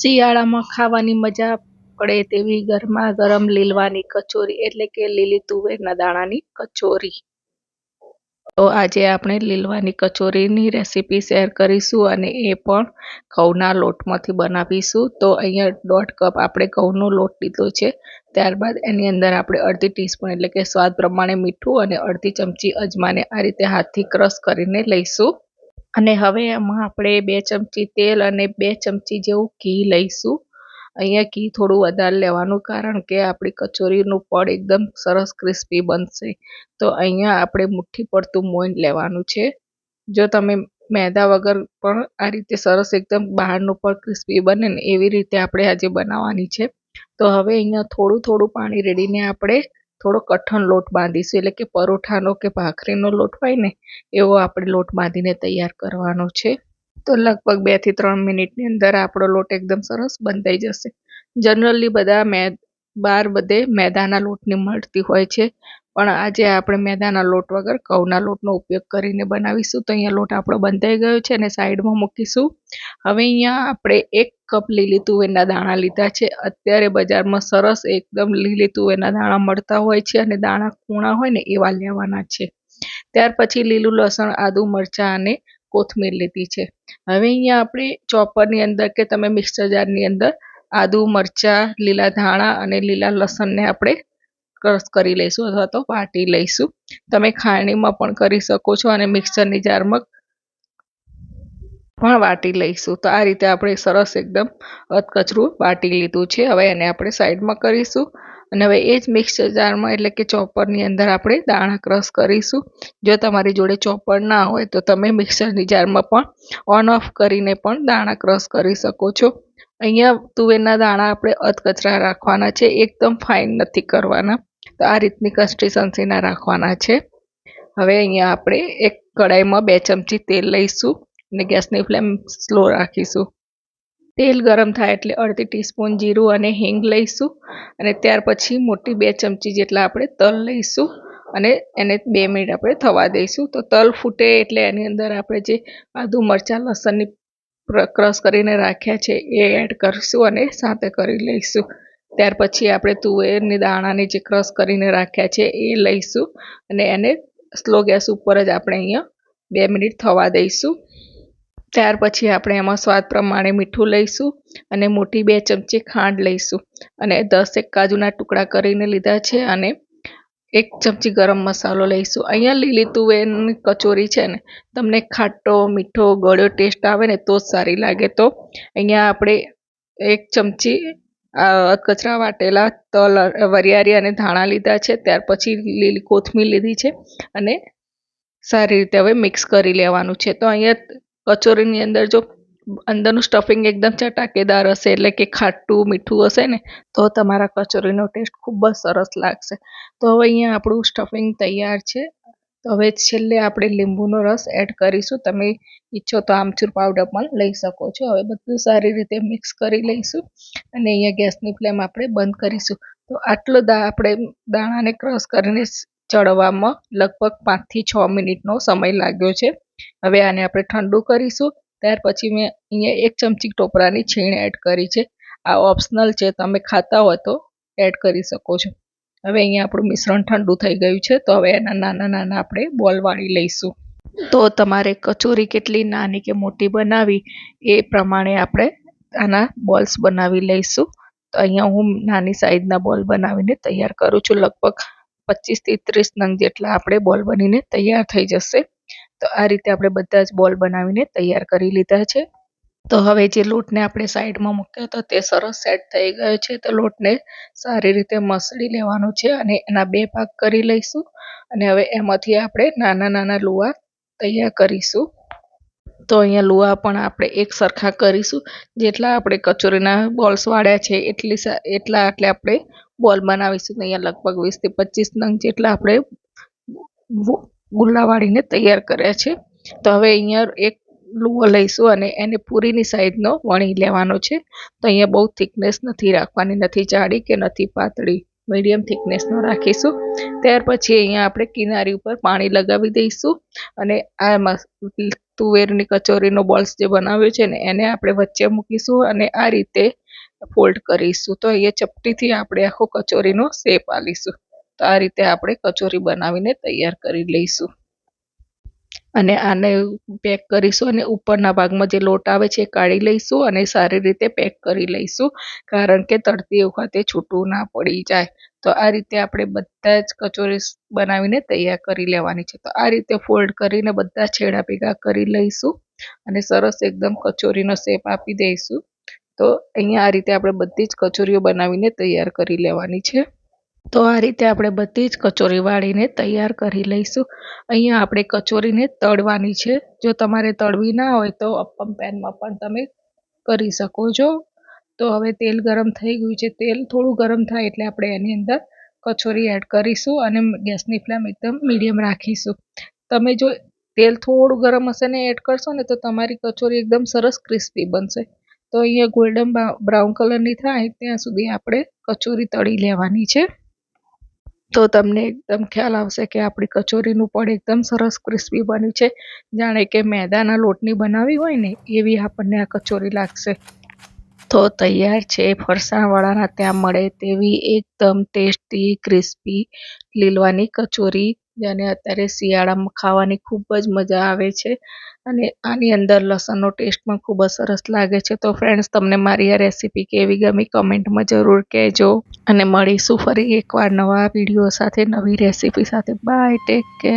શિયાળામાં ખાવાની મજા પડે તેવી ગરમા ગરમ લીલવાની કચોરી એટલે કે લીલી તુવેરના દાણાની કચોરી. તો આજે આપણે લીલવાની કચોરીની રેસીપી શેર કરીશું અને એ પણ ઘઉંના લોટમાંથી બનાવીશું. તો અહીંયા દોઢ કપ આપણે ઘઉંનો લોટ લીધો છે. ત્યારબાદ એની અંદર આપણે અડધી ટીસ્પૂન એટલે કે સ્વાદ પ્રમાણે મીઠું અને અડધી ચમચી અજમાને આ રીતે હાથથી ક્રશ કરીને લઈશું. અને હવે એમાં આપણે બે ચમચી તેલ અને બે ચમચી જેવું ઘી લઈશું. અહીંયા ઘી થોડું વધારે લેવાનું કારણ કે આપણી કચોરીનું પડ એકદમ સરસ ક્રિસ્પી બનશે. તો અહીંયા આપણે મુઠ્ઠી પડતું મોઈન લેવાનું છે. જો તમે મેદા વગર પણ આ રીતે સરસ એકદમ બહારનું પણ ક્રિસ્પી બને ને એવી રીતે આપણે આજે બનાવવાની છે. તો હવે અહીંયા થોડું થોડું પાણી રેડીને આપણે થોડો કઠણ લોટ બાંધીશું, એટલે કે પરોઠાનો કે ભાખરીનો લોટ હોય ને, એવો આપણે લોટ બાંધીને તૈયાર કરવાનો છે. તો લગભગ બેથી ત્રણ મિનિટની અંદર આપણો લોટ એકદમ સરસ બંધાઈ જશે. જનરલી બધા મે, બાર બધે મેદાના લોટની મળતી હોય છે. પણ આજે આપણે મેદાના લોટ વગર ઘઉંના લોટનો ઉપયોગ કરીને બનાવીશું. તો અહીંયા લોટ આપણો બંધાઈ ગયો છે અને સાઈડમાં મૂકીશું. હવે અહીંયા આપણે એક કપ લીલી તુવેરના દાણા લીધા છે. અત્યારે બજારમાં સરસ એકદમ લીલી તુવેરના દાણા મળતા હોય છે અને દાણા કૂણા હોય ને એવા લેવાના છે. ત્યાર પછી લીલું લસણ, આદુ મરચાં અને કોથમીર લીધી છે. હવે અહીંયા આપણે ચોપરની અંદર કે તમે મિક્સર જારની અંદર આદુ મરચાં, લીલા ધાણા અને લીલા લસણને આપણે કરી લઈશું અથવા તો વાટી લઈશું. તમે ખાણીમાં પણ કરી શકો છો અને મિક્સરની જારમાં પણ વાટી લઈશું. તો આ રીતે આપણે સરસ એકદમ અધકચરું વાટી લીધું છે. હવે એને આપણે સાઈડમાં કરીશું અને હવે એ જ મિક્સર જારમાં એટલે કે ચોપરની અંદર આપણે દાણા ક્રશ કરીશું. જો તમારી જોડે ચોપર ના હોય તો તમે મિક્સરની જારમાં પણ ઓન ઓફ કરીને પણ દાણા ક્રશ કરી શકો છો. અહીંયા તુવેરના દાણા આપણે અધકચરા રાખવાના છે. એકદમ ફાઇન નથી કરવાના. તો આ રીતની કન્સિસ્ટન્સીના રાખવાના છે. હવે અહીંયા આપણે એક કડાઈમાં બે ચમચી તેલ લઈશું અને ગેસની ફ્લેમ સ્લો રાખીશું. તેલ ગરમ થાય એટલે અડધી ટીસ્પૂન જીરું અને હિંગ લઈશું અને ત્યાર પછી મોટી બે ચમચી જેટલા આપણે તલ લઈશું અને એને બે મિનિટ આપણે થવા દઈશું. તો તલ ફૂટે એટલે એની અંદર આપણે જે આદુ મરચાં, લસણની ક્રશ કરીને રાખ્યા છે એ એડ કરીશું અને સાથે કરી લઈશું. ત્યાર પછી આપણે તુવેરની દાણાને જે ક્રશ કરીને રાખ્યા છે એ લઈશું અને એને સ્લો ગેસ ઉપર જ આપણે અહીંયા બે મિનિટ થવા દઈશું. ત્યાર પછી આપણે એમાં સ્વાદ પ્રમાણે મીઠું લઈશું અને મોટી બે ચમચી ખાંડ લઈશું અને દસેક કાજુના ટુકડા કરીને લીધા છે અને એક ચમચી ગરમ મસાલો લઈશું. અહીંયા લીલી તુવેરની કચોરી છે ને, તમને ખાટો, મીઠો, ગળ્યો ટેસ્ટ આવે ને તો જ સારી લાગે. તો અહીંયા આપણે એક ચમચી કચરા વાટેલા તલ, વરિયાળી અને ધાણા લીધા છે. ત્યાર પછી લીલી કોથમીર લીધી છે અને સારી રીતે હવે મિક્સ કરી લેવાનું છે. તો અહીંયા કચોરીની અંદર જો અંદરનું સ્ટફિંગ એકદમ ચટાકેદાર હશે, એટલે કે ખાટું, મીઠું હશે ને, તો તમારા કચોરીનો ટેસ્ટ ખૂબ જ સરસ લાગશે. તો હવે અહીંયા આપણું સ્ટફિંગ તૈયાર છે. તો હવે છેલ્લે આપણે લીંબુનો રસ એડ કરીશું. તમે ઈચ્છો તો આમચૂર પાવડર પણ લઈ શકો છો. હવે બધું સારી રીતે મિક્સ કરી લઈશું અને અહીંયા ગેસની ફ્લેમ આપણે બંધ કરીશું. તો આટલો દા, આપણે દાણાને ક્રશ કરીને ચડવામાં લગભગ પાંચથી છ મિનિટનો સમય લાગ્યો છે. હવે આને આપણે ઠંડુ કરીશું. ત્યાર પછી મેં અહીંયા એક ચમચી ટોપરાની છીણ એડ કરી છે. આ ઓપ્શનલ છે. તમે ખાતા હોય તો એડ કરી શકો છો. હવે અહીંયા આપણું મિશ્રણ ઠંડુ થઈ ગયું છે, તો હવે એના નાના નાના આપણે બોલ વાળી લઈશું. તો તમારે કચોરી કેટલી નાની કે મોટી બનાવી, એ પ્રમાણે આપણે આના બોલ્સ બનાવી લઈશું. તો અહીંયા હું નાની સાઈઝના બોલ બનાવીને તૈયાર કરું છું. લગભગ પચીસથી ત્રીસ નંગ જેટલા આપણે બોલ બનીને તૈયાર થઈ જશે. તો આ રીતે આપણે બધા જ બોલ બનાવીને તૈયાર કરી લીધા છે. તો હવે જે લોટને આપણે સાઈડમાં મૂક્યો હતો તે સરસ સેટ થઈ ગયો છે. તો લોટને સારી રીતે મસળી લેવાનો છે અને એના બે ભાગ કરી લઈશું અને હવે એમાંથી આપણે નાના નાના લુવા તૈયાર કરીશું. તો અહીંયા લુવા પણ આપણે એક સરખા કરીશું. જેટલા આપણે કચોરીના બોલ્સ વાળ્યા છે એટલી એટલા એટલે આપણે બોલ બનાવીશું. અહીંયા લગભગ વીસથી પચીસ નંગ જેટલા આપણે ગુલ્લા વાળીને તૈયાર કર્યા છે. તો હવે અહીંયા એક લુવો લઈશું અને એને પૂરીની સાઈઝનો વણી લેવાનો છે. તો અહીંયા બહુ થિકનેસ નથી રાખવાની, નથી જાડી કે નથી પાતળી. મીડિયમ થિકનેસનો રાખીશું. ત્યાર પછી અહીંયા આપણે કિનારી ઉપર પાણી લગાવી દઈશું અને આમાં તુવેરની કચોરીનો બોલ્સ જે બનાવ્યો છે ને એને આપણે વચ્ચે મૂકીશું અને આ રીતે ફોલ્ડ કરીશું. તો અહીંયા ચપટીથી આપણે આખો કચોરીનો શેપ આલીશું. તો આ રીતે આપણે કચોરી બનાવીને તૈયાર કરી લઈશું. અને આને પેક કરીશું અને ઉપરના ભાગમાં જે લોટ આવે છે એ કાઢી લઈશું અને સારી રીતે પેક કરી લઈશું. કારણ કે તળતી વખતે છૂટું ના પડી જાય. તો આ રીતે આપણે બધા જ કચોરી બનાવીને તૈયાર કરી લેવાની છે. તો આ રીતે ફોલ્ડ કરીને બધા છેડા ભેગા કરી લઈશું અને સરસ એકદમ કચોરીનો શેપ આપી દઈશું. તો અહીંયા આ રીતે આપણે બધી જ કચોરીઓ બનાવીને તૈયાર કરી લેવાની છે. તો આ રીતે આપણે બધી જ કચોરી વાળીને તૈયાર કરી લઈશું. અહીંયા આપણે કચોરીને તળવાની છે. જો તમારે તળવી ના હોય તો અપ્પમ પેનમાં પણ તમે કરી શકો છો. તો હવે તેલ ગરમ થઈ ગયું છે. તેલ થોડું ગરમ થાય એટલે આપણે એની અંદર કચોરી એડ કરીશું અને ગેસની ફ્લેમ એકદમ મીડિયમ રાખીશું. તમે જો તેલ થોડું ગરમ હશે ને એડ કરશો ને તો તમારી કચોરી એકદમ સરસ ક્રિસ્પી બનશે. તો અહીંયા ગોલ્ડન બ્રાઉન કલરની થાય ત્યાં સુધી આપણે કચોરી તળી લેવાની છે. તો તમને એકદમ ખ્યાલ આવશે કે આપણી કચોરીનું પણ એકદમ સરસ ક્રિસ્પી બન્યું છે. જાણે કે મેદાના લોટની બનાવી હોય ને, એવી આપણને આ કચોરી લાગશે. તો તૈયાર છે, ફરસાણવાળાના ત્યાં મળે તેવી એકદમ ટેસ્ટી, ક્રિસ્પી, લીલવાની કચોરી. જેને અત્યારે શિયાળામાં ખાવાની ખૂબ જ મજા આવે છે. અને આની અંદર લસણનો ટેસ્ટ પણ ખૂબ જ સરસ લાગે છે. તો ફ્રેન્ડ્સ તમને મારી આ રેસીપી કેવી ગમી કમેન્ટમાં જરૂર કહેજો. અને મળીશું ફરી એકવાર નવા વીડિયો સાથે, નવી રેસીપી સાથે. Bye take care